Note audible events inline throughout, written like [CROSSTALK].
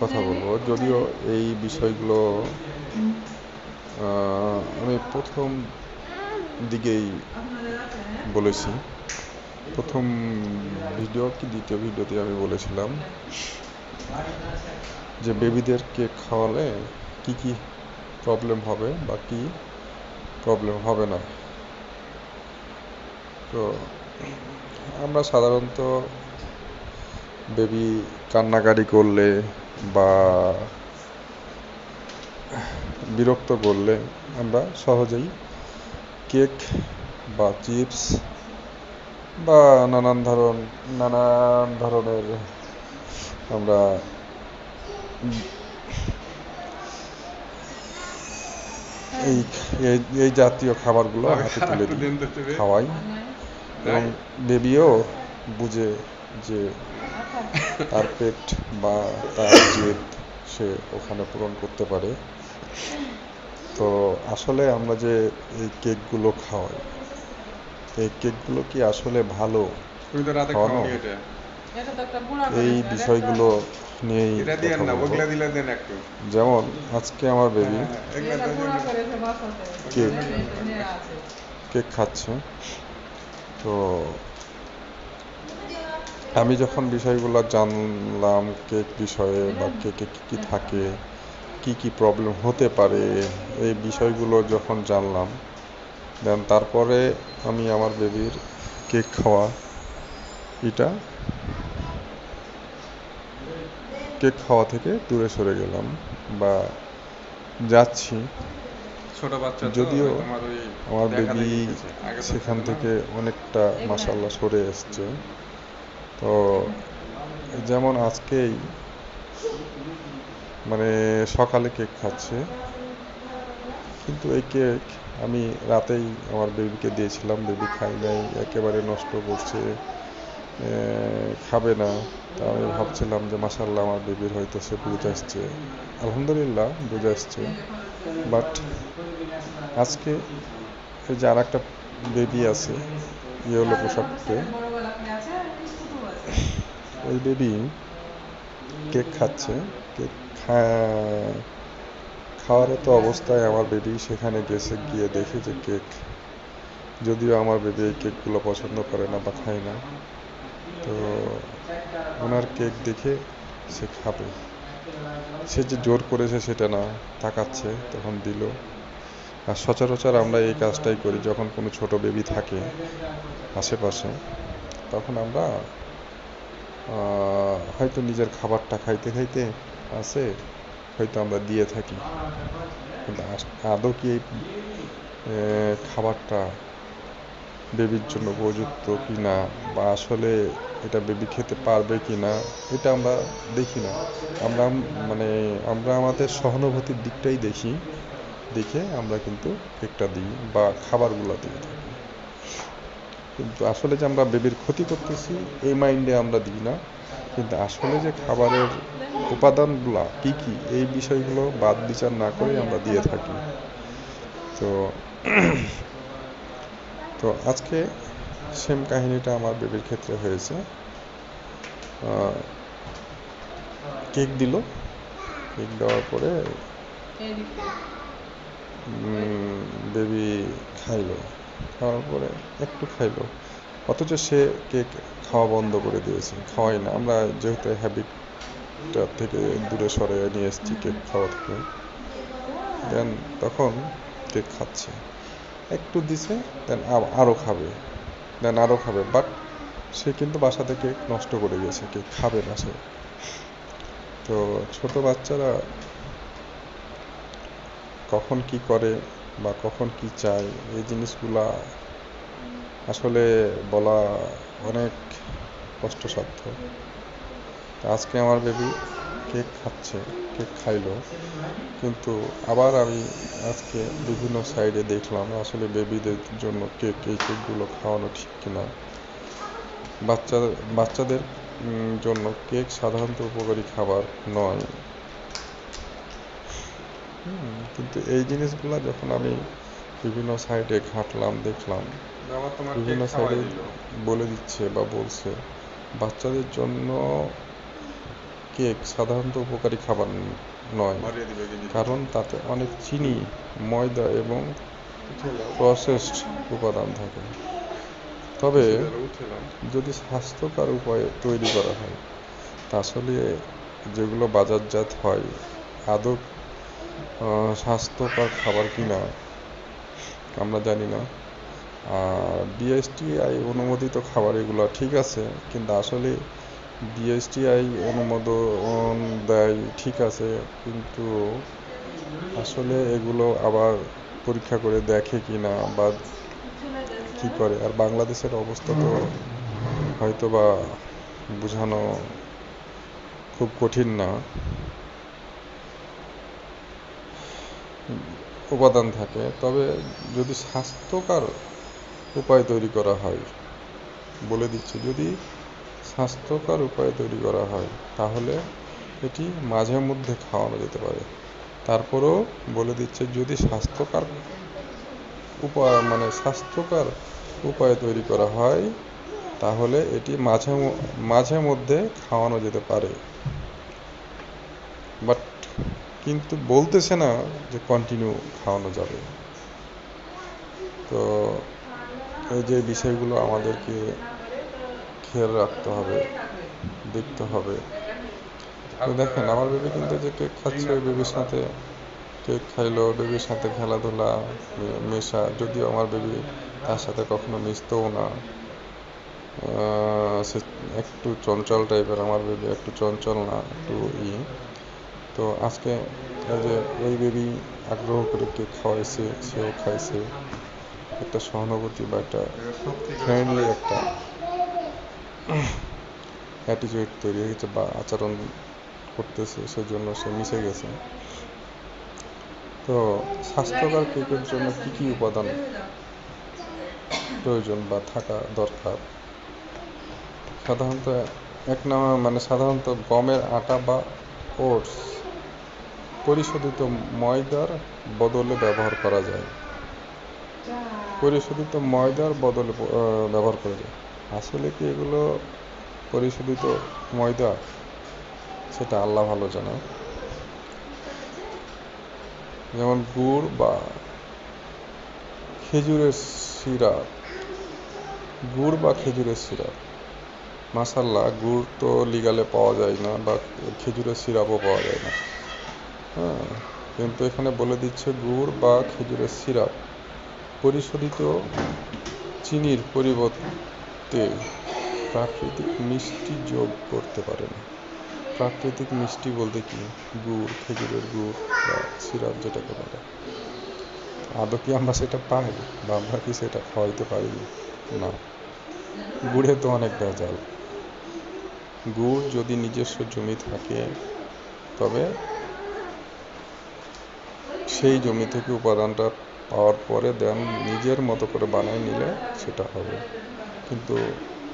কথা বলব। যদিও এই বিষয়গুলো আমি প্রথম দিকেই বলেছি। প্রথম ভিডিও কি দ্বিতীয় ভিডিওতে আমি বলেছিলাম যে বেবিদের কেক খাওয়ালে কি কি প্রবলেম হবে বা কি প্রবলেম হবে না। তো আমরা সাধারণত বেবি কান্নাকাটি করলে বা বিরক্ত করলে আমরা সহজেই কেক বা চিপস বা নানান ধরন নানান ধরনের আমরা এই এই- এই জাতীয় খাবারগুলো হাতে তুলে [LAUGHS] দিই খাওয়াই। এবং বেবিও বুঝে যে তার পেট বা তার জেদ সে ওখানে পূরণ করতে পারে। তো আসলে আমরা যে এই কেকগুলো খাওয়াই এই কেকগুলো কি আসলে ভালো? খাওয়ানো? এই বিষয়গুলো নিয়েই এটা দিয়ে কথা না বলব। ওগুলা দিলে দেন একটু। যেমন আজকে আমার বেবি হ্যাঁ, এগুলা তো কেক। কেক খাচ্ছে। তো আমি যখন বিষয়গুলো জানলাম কেক বিষয়ে বা কেকে কী কী থাকে কি কি প্রবলেম হতে পারে এই বিষয়গুলো যখন জানলাম দেন তারপরে আমি আমার বেবির কেক খাওয়া এটা কেক খাওয়া থেকে দূরে সরে গেলাম বা যাচ্ছি। ছোট বাচ্চা যদিও আমার বেবি সেখান থেকে অনেকটা মাসাল্লাহ সরে এসছে। তো যেমন আজকেই মানে সকালে কেক খাচ্ছে, কিন্তু এই কেক আমি রাতেই আমার বেবিকে দিয়েছিলাম, বেবি খাই নাই, একেবারে নষ্ট করছে খাবে না। তা আমি ভাবছিলাম যে মাসাল্লাহ আমার বেবির হয়তো সে বুঝে আসছে। আলহামদুলিল্লাহ বুঝে আসছে। বাট আজকে এই যে আর একটা বেবি আছে, ইয়েলো পোশাকতে ওই বেবি কেক খাচ্ছে। কেক খাওয়ার তো অবস্থায় আমার বেবি সেখানে গেছে, গিয়ে দেখে যে কেক, যদিও আমার বেবি এই কেকগুলো পছন্দ করে না বা খায় না। তো ওনার কেক দেখে সে খাবে। সে যে জোর করেছে সেটা না, তাকাচ্ছে, তখন দিল। আর সচরাচর আমরা এই কাজটাই করি, যখন কোনো ছোট বেবি থাকে আশেপাশে, তখন আমরা হয়তো নিজের খাবারটা খাইতে খাইতে আছে, হয়তো আমরা দিয়ে থাকি। কিন্তু আদৌ কি এই খাবারটা বেবির জন্য উপযুক্ত কি না বা আসলে এটা বেবি খেতে পারবে কি না এটা আমরা দেখি না। আমরা মানে আমরা আমাদের সহানুভূতির দিকটাই দেখি, দেখে আমরা কিন্তু কেকটা দিই বা খাবারগুলো দিয়ে থাকি। কিন্তু আসলে যে আমরা বেবির ক্ষতি করতেছি, এই মাইন্ডে আমরা দিই না। কিন্তু আসলে যে খাবারের উপাদানগুলা কি কি, এই বিষয়গুলো বাদ বিচার না করে আমরা দিয়ে থাকি। তো তো আজকে সেম কাহিনীটা আমার বেবির ক্ষেত্রে হয়েছে। কেক দিল। কেক দেওয়ার পরে বেবি খাইলো। খাওয়ার পরে একটু খাইলো। অথচ সে কেক খাওয়া বন্ধ করে দিয়েছে, খাওয়াই না। আমরা যেহেতু হ্যাবিটটা থেকে দূরে সরে নিয়ে এসেছি কেক খাওয়া থেকে। দেন তখন কেক খাচ্ছে। একটু দিছে দেন আরও খাবে। দেন আরও খাবে। বাট সে কিন্তু বাসা থেকে নষ্ট করে গেছে কেক খাবে না সে। তো ছোট বাচ্চারা কখন কি করে বা কখন কি চাই, এই জিনিসগুলা আসলে বলা অনেক কষ্টসাধ্য। আজকে আমার বেবি কেক খাচ্ছে কেক খাইলো, কিন্তু আবার আমি আজকে বিভিন্ন সাইডে দেখলাম, আসলে বেবিদের জন্য কেক এই কেকগুলো খাওয়ানো ঠিক কিনা। বাচ্চা বাচ্চাদের জন্য কেক সাধারণত উপকারী খাবার নয়। কিন্তু এই জিনিসগুলো যখন আমি বিভিন্ন সাইডে ঘাঁটলাম দেখলাম বিভিন্ন সাইডে বলে দিচ্ছে বা বলছে বাচ্চাদের জন্য কেক সাধারণত উপকারী খাবার নয়। কারণ তাতে অনেক চিনি ময়দা এবং প্রসেসড উপাদান থাকে। তবে যদি স্বাস্থ্যকর উপায়ে তৈরি করা হয় তা আসলে যেগুলো বাজারজাত হয় আদৌ স্বাস্থ্যকর খাবার কিনা, আমরা জানি না। আর বিএসটিআই অনুমোদিত খাবার এগুলো ঠিক আছে, কিন্তু আসলে বিএসটিআই অনুমোদন দেয় ঠিক আছে, কিন্তু আসলে এগুলো আবার পরীক্ষা করে দেখে কি না বা কি করে। আর বাংলাদেশের অবস্থা তো হয়তো বা বোঝানো খুব কঠিন না। উপাদান থাকে, তবে যদি স্বাস্থ্যকর উপায় তৈরি করা হয়, বলে দিচ্ছি, যদি স্বাস্থ্যকর উপায় তৈরি করা হয়, তাহলে এটি মাঝে মধ্যে খাওয়ানো যেতে পারে। তারপরেও বলে দিচ্ছে, যদি স্বাস্থ্যকর উপায় মানে স্বাস্থ্যকর উপায় তৈরি করা হয়, তাহলে এটি মাঝে মাঝে মধ্যে খাওয়ানো যেতে পারে। বাট কিন্তু বলতেছে না যে কন্টিনিউ খাওয়ানো যাবে। তো এই যে বিষয়গুলো আমাদেরকে খেয়াল রাখতে হবে, দেখতে হবে। দেখেন, আমার বেবি কিন্তু যে কেক খাচ্ছে ওই বেবির সাথে, কেক খাইলো বেবির সাথে খেলাধুলা মেশা, যদিও আমার বেবি তার সাথে কখনো মিশতেও না। সে একটু চঞ্চল টাইপের আমার বেবি একটু চঞ্চল না, একটু ই। তো আজকে যে ওই বেবি আগ্রহ করে কেক খাওয়াইছে, সেও খাইছে। একটা সহানুভূতি বা একটা ফ্রেন্ডলি একটা অ্যাটিটিউড তৈরি হয়েছে বা আচরণ করতেছে, সেজন্য সে মিশে গেছে। তো স্বাস্থ্যকর কেকের জন্য কি কি উপাদান প্রয়োজন বা থাকা দরকার? সাধারণত এক নামে মানে সাধারণত গমের আটা বা ওটস। পরিশোধিত ময়দার বদলে ব্যবহার করা যায়। পরিশোধিত ময়দার বদলে ব্যবহার করা যায়। আসলে কি এগুলো পরিশোধিত ময়দা? সেটা আল্লাহ ভালো জানে। যেমন গুড় বা খেজুরের সিরাপ গুড় বা খেজুরের সিরাপ মাসাল্লাহ গুড় তো লিগালে পাওয়া যায় না বা খেজুরের সিরাপও পাওয়া যায় না। হ্যাঁ কিন্তু এখানে বলে দিচ্ছে গুড় বা খেজুরের সিরাপ। পরিশোধিত চিনির পরিবর্তে প্রাকৃতিক মিষ্টি যোগ করতে পারেন। প্রাকৃতিক মিষ্টি বলতে কি? গুড়, খেজুরের গুড় বা সিরাপ যেটাকে বলে। আদৌ কি আমরা সেটা পাই বা আমরা কি সেটা খাওয়াইতে পারি? না। গুড়ে তো অনেক ভেজাল। গুড় যদি নিজস্ব জমি থাকে, তবে সেই জমি থেকে উপাদানটা পাওয়ার পরে দেন নিজের মতো করে বানিয়ে নিলে সেটা হবে। কিন্তু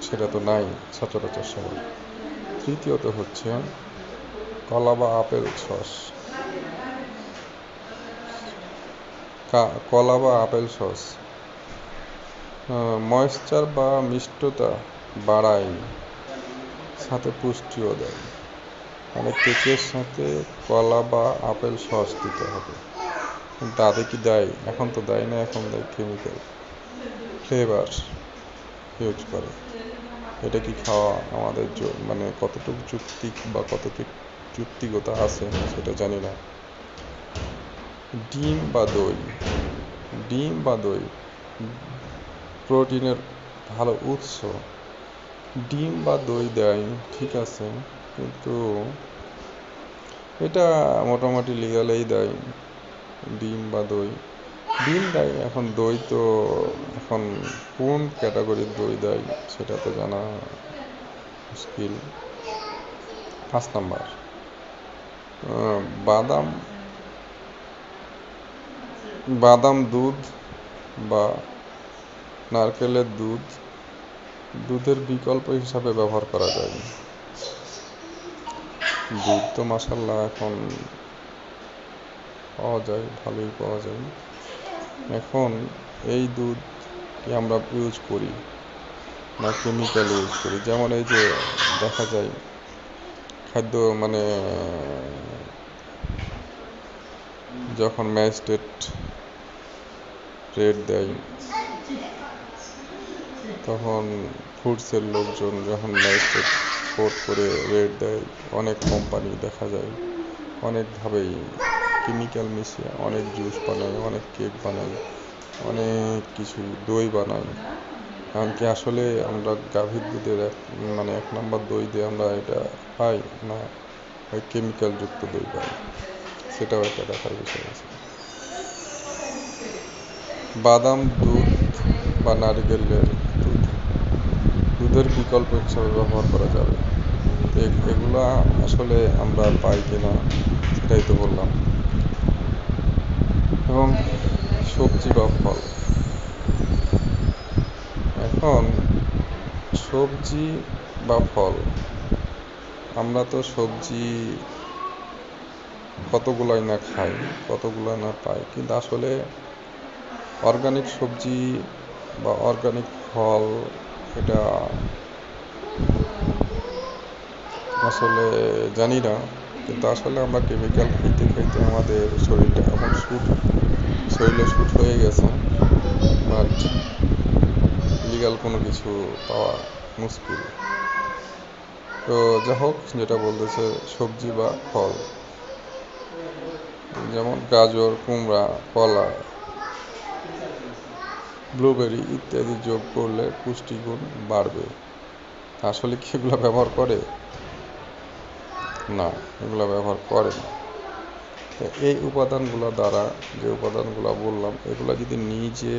সেটা তো নাই সচরাচর সবাই তৃতীয়ত হচ্ছে কলা বা আপেল সস। কলা বা আপেল সস। ময়েশ্চার বা মিষ্টতা বাড়ায়, সাথে পুষ্টিও দেয়। মানে কেকের সাথে কলা বা আপেল সস দিতে হবে। কিন্তু আদে কি দেয়? এখন তো দেয় না, এখন দেয় কেমিক্যাল ফ্লেভার ইউজ করে। এটা কি খাওয়া আমাদের মানে কতটুকু যুক্তি বা কতটুকু যুক্তিগত আছে সেটা জানি না। ডিম বা দই? ডিম বা দই প্রোটিনের ভালো উৎস। ডিম বা দই দেয়, ঠিক আছে, কিন্তু এটা মোটামুটি লিগালেই দেয়। ডিম বা দই। ডিম দেয়, এখন দই তো এখন কোন ক্যাটাগরির দই দেয় সেটা তো জানা মুশকিল। পাঁচ নাম্বার। বাদাম বাদাম দুধ বা নারকেলের দুধ, দুধের বিকল্প হিসাবে ব্যবহার করা যায়। দুধ তো মাসাল্লাহ এখন পাওয়া যায়, ভালোই পাওয়া যায়। এখন এই দুধ কি আমরা ইউজ করি না কেমিক্যাল ইউজ করি। যেমন এই যে দেখা যায়, খাদ্য মানে যখন ম্যাজিস্ট্রেট রেড দেয়, তখন ফুডসের লোকজন যখন ম্যাজিস্ট্রেট কোর্ট করে রেড দেয়, অনেক কোম্পানি দেখা যায়, অনেকভাবেই কেমিক্যাল মিশিয়ে অনেক জুস বানাই, অনেক কেক বানাই, অনেক কিছু দই বানায় এমনকি আসলে আমরা গাভীর দুধের এক মানে এক নম্বর দই দিয়ে আমরা এটা পাই না, ওই কেমিক্যালযুক্ত দই পাই সেটাও একটা দেখার বিষয় আছে। বাদাম, দুধ বা নারিকেলের দুধ, দুধের বিকল্প হিসাবে ব্যবহার করা যাবে। এগুলা আসলে আমরা পাই কিনা সেটাই তো বললাম। এবং সবজি বা ফল। এখন সবজি বা ফল, আমরা তো সবজি কতগুলাই না খাই কতগুলো না পাই, কিন্তু আসলে অর্গানিক সবজি বা অর্গানিক ফল এটা আসলে জানি না। কিন্তু আসলে আমরা কেমিক্যাল খাইতে খাইতে আমাদের শরীরটা এমন শুট শরীরে শুট হয়ে গেছে। বাট লিগাল কোনো কিছু পাওয়া মুশকিল। তো যা হোক, যেটা বলতেছে সবজি বা ফল। যেমন গাজর, কুমড়া, কলা ব্লুবেরি ইত্যাদি যোগ করলে পুষ্টিগুণ বাড়বে। আসলে কি এগুলো ব্যবহার করে? না, এগুলো ব্যবহার করে না। এই উপাদানগুলো দ্বারা যে উপাদানগুলো বললাম, এগুলো যদি নিজে,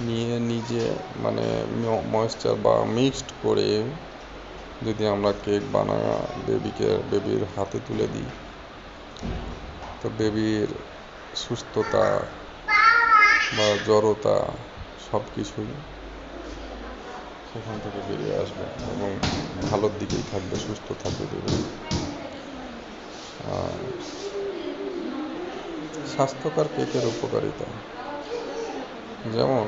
নিয়ে নিজে মানে ময়েশ্চার বা মিক্সড করে যদি আমরা কেক বানায় বেবিকে বেবির হাতে তুলে দিই, তো বেবির সুস্থতা বা জড়তা সব কিছুই সেখান থেকে বেরিয়ে আসবে এবং ভালোর দিকেই থাকবে, সুস্থ থাকবে আর স্বাস্থ্যকর কেকের উপকারিতা। যেমন,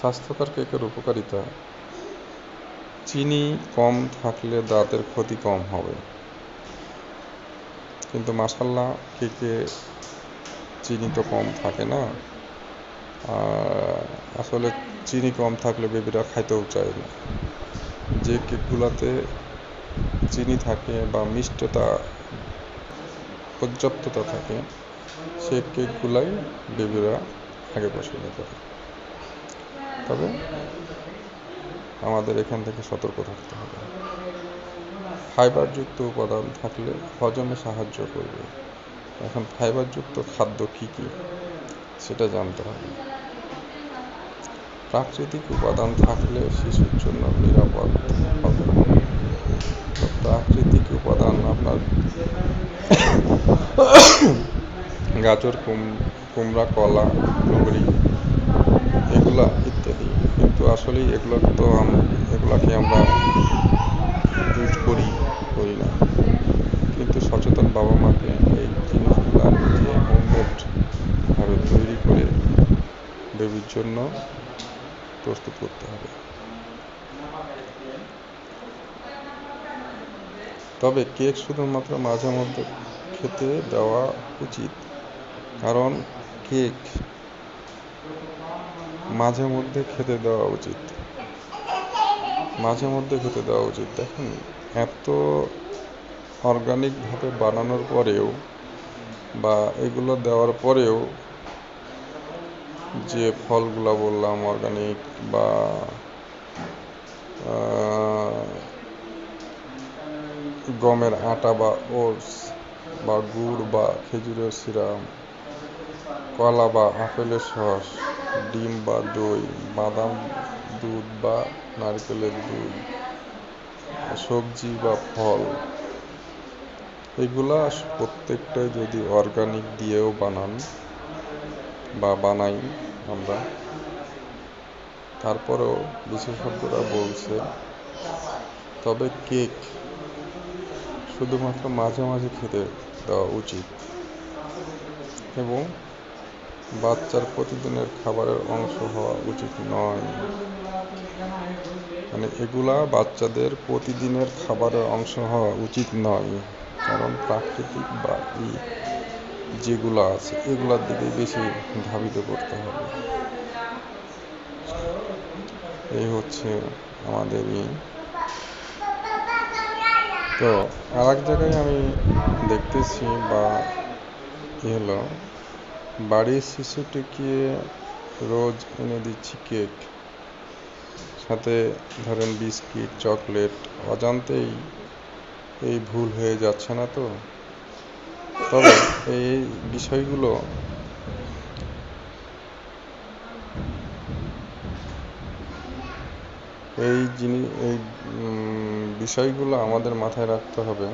স্বাস্থ্যকর কেকের উপকারিতা, চিনি কম থাকলে দাঁতের ক্ষতি কম হবে। কিন্তু মাসাল্লা কেকে চিনি তো কম থাকে না। আসলে চিনি কম থাকলে বেবিরা খাইতেও চায় না। যে কেকগুলোতে চিনি থাকে বা মিষ্টতা, পর্যাপ্ততা থাকে, সে কেকগুলাই বেবিরা আগে পছন্দ করে। তবে আমাদের এখান থেকে সতর্ক থাকতে হবে। ফাইবারযুক্ত উপাদান থাকলে হজমে সাহায্য করবে। এখন ফাইবারযুক্ত খাদ্য কী কী? সেটা জানতে হবে। প্রাকৃতিক উপাদান থাকলে শিশুর জন্য নিরাপদ হবে। প্রাকৃতিক উপাদান আপনার গাজর, কুম, কুমড়া, কলা ব্লুবেরি এগুলা ইত্যাদি। কিন্তু আসলে এগুলো তো এগুলাকে আমরা ইউজ করি করি না। কিন্তু সচেতন বাবা মাকে এই জিনিসগুলো নিজে হোমমেড ভাবে তৈরি করে বেবির জন্য প্রস্তুত করতে হবে। তবে কেক শুধুমাত্র মাঝে মধ্যে খেতে দেওয়া উচিত, কারণ কেক মাঝে মধ্যে খেতে দেওয়া উচিত। মাঝে মধ্যে খেতে দেওয়া উচিত। দেখুন, এত অর্গানিকভাবে বানানোর পরেও বা এগুলো দেওয়ার পরেও যে ফলগুলো বললাম অর্গানিক বা গমের আটা বা ওটস বা গুড় বা খেজুরের সিরাপ কলা বা আপেলের সস, ডিম বা দই, বাদাম দুধ বা নারকেলের দুধ, সবজি বা ফল, এগুলা প্রত্যেকটাই যদি অর্গানিক দিয়েও বানান বা বানাই আমরা। তারপরেও বিশেষজ্ঞরা বলছে, তবে কেক শুধুমাত্র মাঝে মাঝে খেতে দেওয়া উচিত এবং বাচ্চার প্রতিদিনের খাবারের অংশ হওয়া উচিত নয়। মানে এগুলা বাচ্চাদের প্রতিদিনের খাবারের অংশ হওয়া উচিত নয়, কারণ প্রাকৃতিক বা যেগুলো আছে, এগুলোর দিকে বেশি ধাবিত করতে হবে। এই হচ্ছে আমাদের ই তো আর এক জায়গায় আমি দেখতেছি বা ই হলো, বাড়ির শিশুটিকে রোজ এনে দিচ্ছি কেক। সাথে ধরেন বিস্কিট, চকলেট, অজান্তেই এই ভুল হয়ে যাচ্ছে না তো? তবে এই বিষয়গুলো এই জিনিস এই বিষয়গুলো আমাদের মাথায় রাখতে হবে।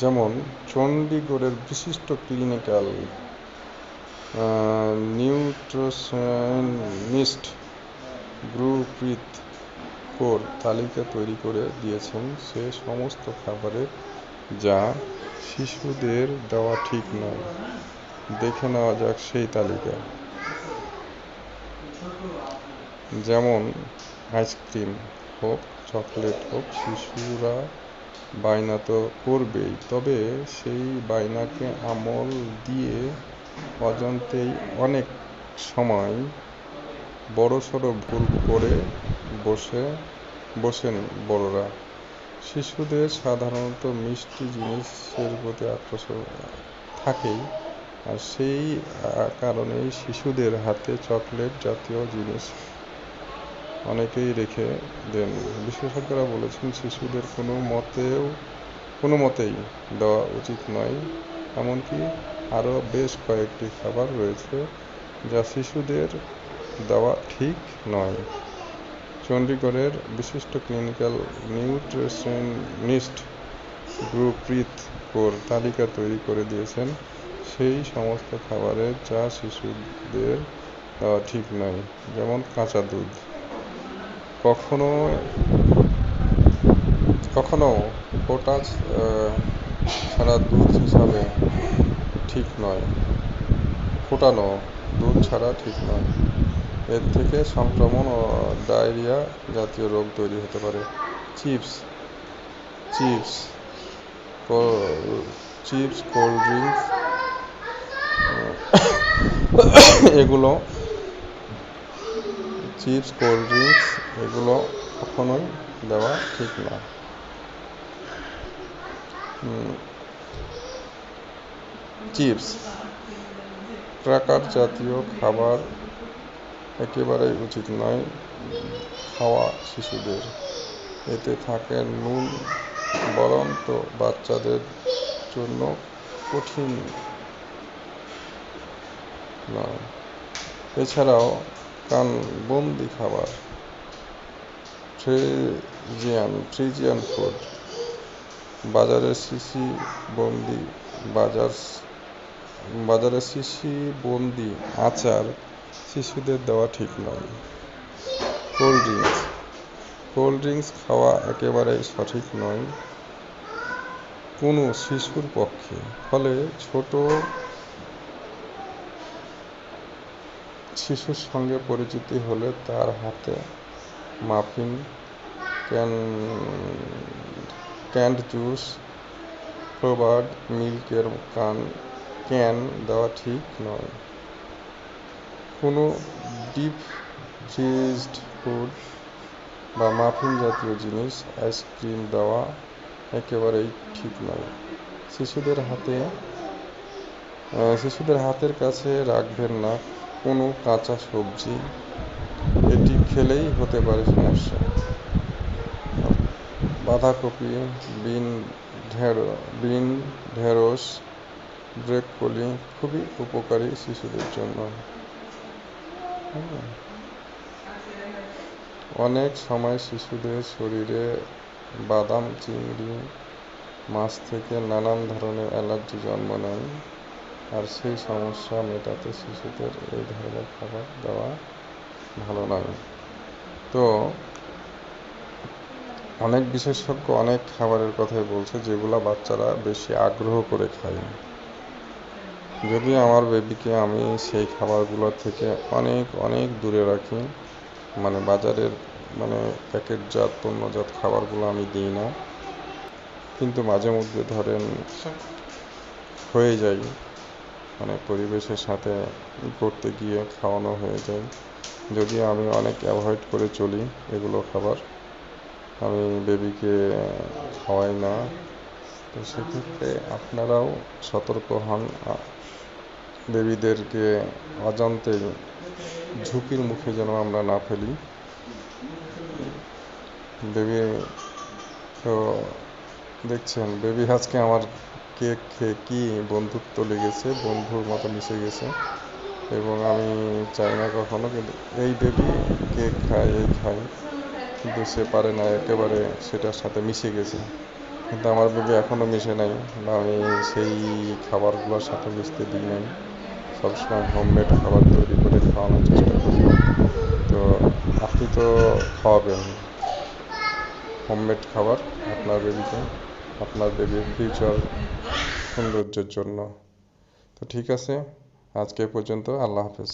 যেমন চণ্ডীগড়ের বিশিষ্ট ক্লিনিক্যাল নিউট্রিশনিস্ট গুরপ্রীত কোর তালিকা তৈরি করে দিয়েছেন। সে সমস্ত খাবারের যা শিশুদের দেওয়া ঠিক নয়। দেখে নেওয়া যাক সেই তালিকা। যেমন, আইসক্রিম হোক, চকলেট হোক, শিশুরা বায়না তো করবেই, তবে সেই বায়নাকে আমল দিয়ে অজান্তেই অনেক সময় বড়সড় ভুল করে বসে, বসেন বড়রা। শিশুদের সাধারণত মিষ্টি জিনিসের প্রতি আকর্ষণ থাকেই, আর সেই কারণেই শিশুদের হাতে চকলেট জাতীয় জিনিস অনেকেই রেখে দেন। বিশেষজ্ঞরা বলেছেন, শিশুদের কোনো মতেও, কোনো মতেই দেওয়া উচিত নয়। এমনকি আরও বেশ কয়েকটি খাবার রয়েছে যা শিশুদের দেওয়া ঠিক নয়। চণ্ডীগড়ের বিশিষ্ট ক্লিনিক্যাল নিউট্রিশনিস্ট গুরপ্রীত কৌর তালিকা তৈরি করে দিয়েছেন, সেই সমস্ত খাবারের যা শিশুদের দেওয়া ঠিক নয় যেমন কাঁচা দুধ। কখনো কখনো পোটাস ছাড়া দুধ হিসাবে ঠিক নয়, ফোটানো দুধ ছাড়া ঠিক নয়। এর থেকে সংক্রমণ ও ডায়রিয়া জাতীয় রোগ তৈরি হতে পারে। Chips chips chips, cold drinks [COUGHS] এগুলো, চিপস, কোল্ড ড্রিঙ্কস এগুলো কখনোই দেওয়া ঠিক না। চিপস, ক্র্যাকার জাতীয় খাবার একেবারেই উচিত নয়। খাওয়া শিশুদের। এতে থাকে নুন, বরন্ত বাচ্চাদের জন্য কঠিন নয়। এছাড়াও কান বন্দি খাবার, ফ্রিজিয়ান ফ্রিজিয়ান ফুড, বাজারে সিসি বন্দি, বাজার, বাজারে সিসি বন্দি আচার শিশুদের দেওয়া ঠিক নয়। Cold drinks. কোল্ড ড্রিঙ্কস খাওয়া একেবারেই সঠিক নয়। কোনো শিশুর পক্ষে। ফলে ছোট শিশুর সঙ্গে পরিচিতি হলে তার হাতে muffin, can canned juice flavoured মিল্কের কান ক্যান দেওয়া ঠিক নয়। কোনো ডিপ ফ্রিজড ফুড বা মাফিন জাতীয় জিনিস আইসক্রিম দেওয়া একেবারেই ঠিক নয়। শিশুদের হাতে শিশুদের হাতের কাছে রাখবেন না কোনো কাঁচা সবজি। এটি খেলেই হতে পারে সমস্যা। বাঁধাকপি, বিন ঢেঁড়ো, বিন, ঢেঁড়স ব্রোকলি খুবই উপকারী শিশুদের জন্য। অনেক সময় শিশুদের শরীরে বাদাম, চিংড়ি, মাছ থেকে নানান ধরনের অ্যালার্জি জন্ম নেয় আর সেই সমস্যা মেটাতে শিশুদের এই ধরনের খাবার দেওয়া ভালো নয়। তো অনেক বিশেষজ্ঞ অনেক খাবারের কথাই বলছে যেগুলা বাচ্চারা বেশি আগ্রহ করে খায়। যদি আমার বেবিকে আমি সেই খাবারগুলো থেকে অনেক অনেক দূরে রাখি মানে বাজারের মানে প্যাকেটজাত, পণ্যজাত খাবারগুলো আমি দিই না, কিন্তু মাঝে মধ্যে ধরেন হয়ে যায় মানে পরিবেশের সাথে করতে গিয়ে খাওয়ানো হয়ে যায়। যদিও আমি অনেক অ্যাভয়েড করে চলি এগুলো খাবার, আমি বেবিকে খাওয়াই না, তো সেক্ষেত্রে আপনারাও সতর্ক হন আ- অজান্তে ঝুঁকির মুখে যেন আমরা না ফেলি। দেবী তো দেখছেন বেবি আজকে আমার কেক খেয়ে কি বন্ধুত্ব লেগেছে, বন্ধুর মতো মিশে গেছে এবং আমি চাই না কখনো, কিন্তু এই বেবি কেক খায়, এই খায়, কিন্তু সে পারে না, একেবারে সেটার সাথে মিশে গেছে। কিন্তু আমার বেবি এখনও মিশে নাই আমি সেই খাবারগুলোর সাথে মিশতে দিই নাই। সবসময় হোমমেড খাবার তৈরি করে খাওয়ানোর চেষ্টা করি তো আপনি তো খাওয়াবেন। হোমমেড খাবার আপনার বেবিকে আপনার বেবির ফিউচার সৌন্দর্যের জন্য। তো ঠিক আছে, আজকে পর্যন্ত, আল্লাহ হাফেজ।